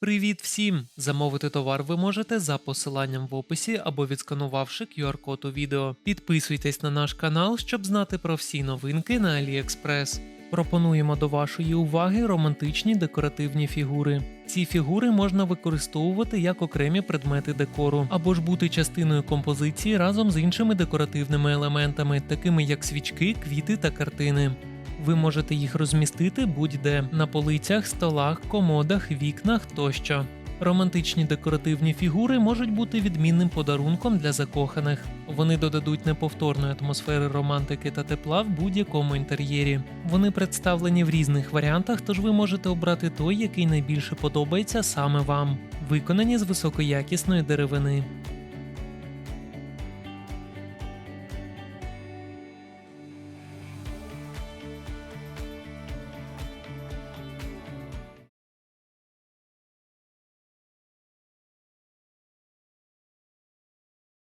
Привіт всім! Замовити товар ви можете за посиланням в описі або відсканувавши QR-код у відео. Підписуйтесь на наш канал, щоб знати про всі новинки на AliExpress. Пропонуємо до вашої уваги романтичні декоративні фігури. Ці фігури можна використовувати як окремі предмети декору, або ж бути частиною композиції разом з іншими декоративними елементами, такими як свічки, квіти та картини. Ви можете їх розмістити будь-де на полицях, столах, комодах, вікнах тощо. Романтичні декоративні фігури можуть бути відмінним подарунком для закоханих. Вони додадуть неповторної атмосфери романтики та тепла в будь-якому інтер'єрі. Вони представлені в різних варіантах, тож ви можете обрати той, який найбільше подобається саме вам. Виконані з високоякісної деревини.